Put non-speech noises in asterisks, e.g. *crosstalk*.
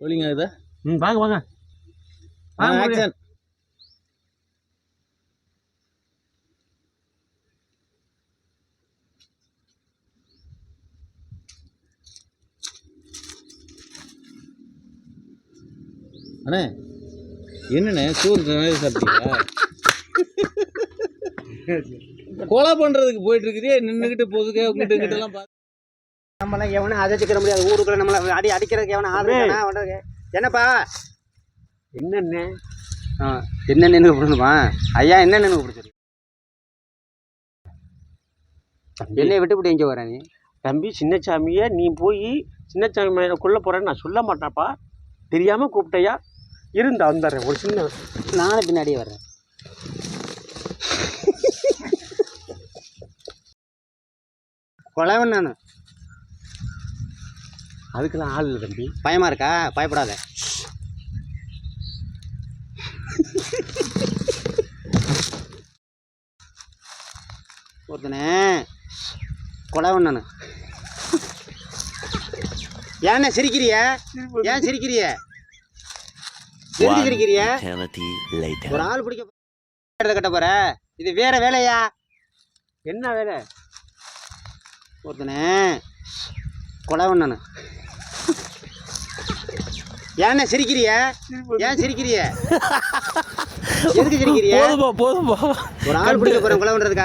சொல்லிங்க இதை. ம் வாங்க வாங்க. ஆக்ஷன் அண்ணே என்னண்ணே சோறு நிறைய சாப்பிட்டீங்களா? *laughs* கொலை பண்றதுக்கு போயிட்டு இருக்கிறியே நின்றுக்கிட்டு பொதுக்க உங்ககிட்ட கிட்ட எல்லாம் நம்மளாம் எவனும் அதிச்சிக்கிற முடியாது. ஊருக்குள்ள நம்மள அடி அடிக்கிறதுக்கு எவனும் அவனுக்கு என்னப்பா? என்னென்ன? ஆ என்னென்னு கூப்பிடணுமா ஐயா என்னென்னு கூப்பிடுச்சு என்னை விட்டுவிட்டு எங்கே வர நீ? தம்பி சின்னசாமியை நீ போய் சின்னசாமி மேலே கொல்ல போகிறேன்னு நான் சொல்ல மாட்டாப்பா. தெரியாமல் கூப்பிட்டையா? இருந்து வந்துடுறேன் ஒரு சின்ன நானும் பின்னாடியே வர்றேன். *laughs* கொலவன் நான் அதுக்கெல்லாம் ஆள் இல்லை தம்பி. பயமா இருக்கா? பயப்படாத. ஒருத்தனே கொலவன் நான் ஏண்ணே சிரிக்கிறிய? ஏன் சிரிக்கிறிய? எதுக்கு சிரிக்கிறிய. ஒரு ஆள் பிடிக்க கட்ட போற. இது வேற வேலையா? என்ன வேலை? ஒருத்தனே கொலவன் நான் ஏண்ணே சிரிக்கிறிய? ஏன் சிரிக்கிறிய? எதுக்கு சிரிக்கிறிய? போதும்பா போதும்பா ஒரு ஆள் பிடிக்க போறேன் கொலை பண்றதுக்கா